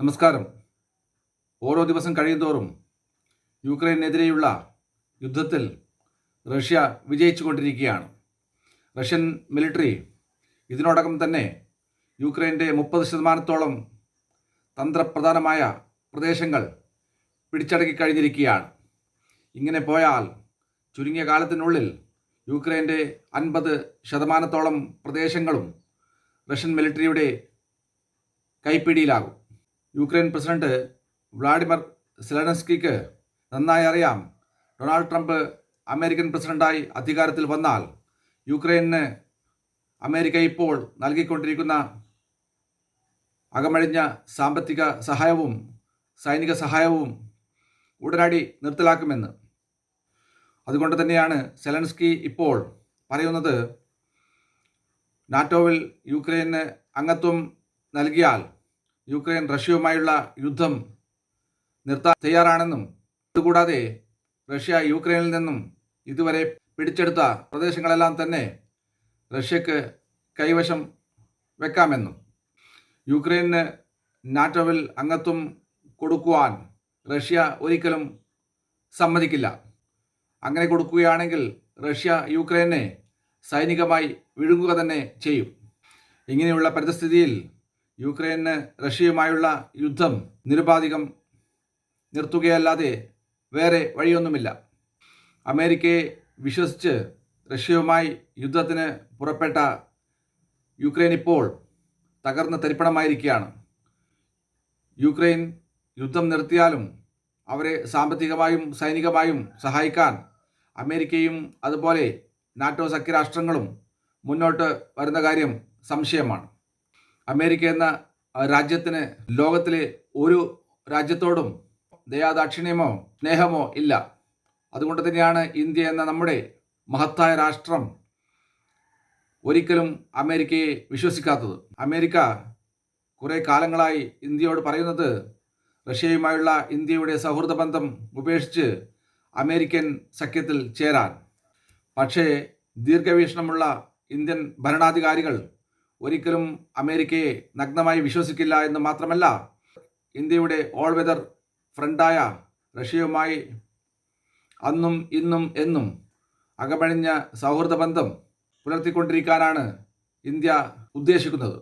നമസ്കാരം. ഓരോ ദിവസം കഴിയുന്തോറും യുക്രൈനെതിരെയുള്ള യുദ്ധത്തിൽ റഷ്യ വിജയിച്ചുകൊണ്ടിരിക്കുകയാണ്. റഷ്യൻ മിലിറ്ററി ഇതിനോടകം തന്നെ യുക്രൈന്റെ മുപ്പത് ശതമാനത്തോളം തന്ത്രപ്രധാനമായ പ്രദേശങ്ങൾ പിടിച്ചടക്കി കഴിഞ്ഞിരിക്കുകയാണ്. ഇങ്ങനെ പോയാൽ ചുരുങ്ങിയ കാലത്തിനുള്ളിൽ യുക്രൈന്റെ അൻപത് ശതമാനത്തോളം പ്രദേശങ്ങളും റഷ്യൻ മിലിറ്ററിയുടെ കൈപ്പിടിയിലാകും. യുക്രൈൻ പ്രസിഡന്റ് വ്ളാഡിമിർ സെലൻസ്കിക്ക് നന്നായി അറിയാം. ഡൊണാൾഡ് ട്രംപ് അമേരിക്കൻ പ്രസിഡന്റായി അധികാരത്തിൽ വന്നാൽ യുക്രൈന് അമേരിക്ക ഇപ്പോൾ നൽകിക്കൊണ്ടിരിക്കുന്ന അകമഴിഞ്ഞ സാമ്പത്തിക സഹായവും സൈനിക സഹായവും ഉടനടി നിർത്തലാക്കുമെന്ന്. അതുകൊണ്ട് തന്നെയാണ് സെലൻസ്കി ഇപ്പോൾ പറയുന്നത് നാറ്റോവിൽ യുക്രൈന് അംഗത്വം നൽകിയാൽ യുക്രൈൻ റഷ്യയുമായുള്ള യുദ്ധം നിർത്താൻ തയ്യാറാണെന്നും അതുകൂടാതെ റഷ്യ യുക്രൈനിൽ നിന്നും ഇതുവരെ പിടിച്ചെടുത്ത പ്രദേശങ്ങളെല്ലാം തന്നെ റഷ്യക്ക് കൈവശം വെക്കാമെന്നും യുക്രൈന് നാറ്റോവിൽ അംഗത്വം കൊടുക്കുവാൻ റഷ്യ ഒരിക്കലും സമ്മതിക്കില്ല. അങ്ങനെ കൊടുക്കുകയാണെങ്കിൽ റഷ്യ യുക്രൈനെ സൈനികമായി വിഴുങ്ങുക തന്നെ ചെയ്യും. ഇങ്ങനെയുള്ള പരിതസ്ഥിതിയിൽ യുക്രൈന് റഷ്യയുമായുള്ള യുദ്ധം നിരുപാധികം നിർത്തുകയല്ലാതെ വേറെ വഴിയൊന്നുമില്ല. അമേരിക്കയെ വിശ്വസിച്ച് റഷ്യയുമായി യുദ്ധത്തിന് പുറപ്പെട്ട യുക്രൈൻ ഇപ്പോൾ തകർന്ന് തരിപ്പണമായിരിക്കുകയാണ്. യുക്രൈൻ യുദ്ധം നിർത്തിയാലും അവരെ സാമ്പത്തികമായും സൈനികമായും സഹായിക്കാൻ അമേരിക്കയും അതുപോലെ നാറ്റോ സഖ്യരാഷ്ട്രങ്ങളും മുന്നോട്ട് വരുന്ന കാര്യം സംശയമാണ്. അമേരിക്ക എന്ന രാജ്യത്തിന് ലോകത്തിലെ ഒരു രാജ്യത്തോടും ദയാദാക്ഷിണ്യമോ സ്നേഹമോ ഇല്ല. അതുകൊണ്ട് തന്നെയാണ് ഇന്ത്യ എന്ന നമ്മുടെ മഹത്തായ രാഷ്ട്രം ഒരിക്കലും അമേരിക്കയെ വിശ്വസിക്കാത്തത്. അമേരിക്ക കുറേ കാലങ്ങളായി ഇന്ത്യയോട് പറയുന്നത് റഷ്യയുമായുള്ള ഇന്ത്യയുടെ സൗഹൃദ ബന്ധം ഉപേക്ഷിച്ച് അമേരിക്കൻ സഖ്യത്തിൽ ചേരാൻ. പക്ഷേ ദീർഘവീക്ഷണമുള്ള ഇന്ത്യൻ ഭരണാധികാരികൾ ഒരിക്കലും അമേരിക്കയെ നഗ്നമായി വിശ്വസിക്കില്ല എന്ന് മാത്രമല്ല ഇന്ത്യയുടെ ഓൾ വെതർ ഫ്രണ്ടായ റഷ്യയുമായി അന്നും ഇന്നും എന്നും അകമഴിഞ്ഞ സൗഹൃദ ബന്ധം പുലർത്തിക്കൊണ്ടിരിക്കാനാണ് ഇന്ത്യ ഉദ്ദേശിക്കുന്നത്.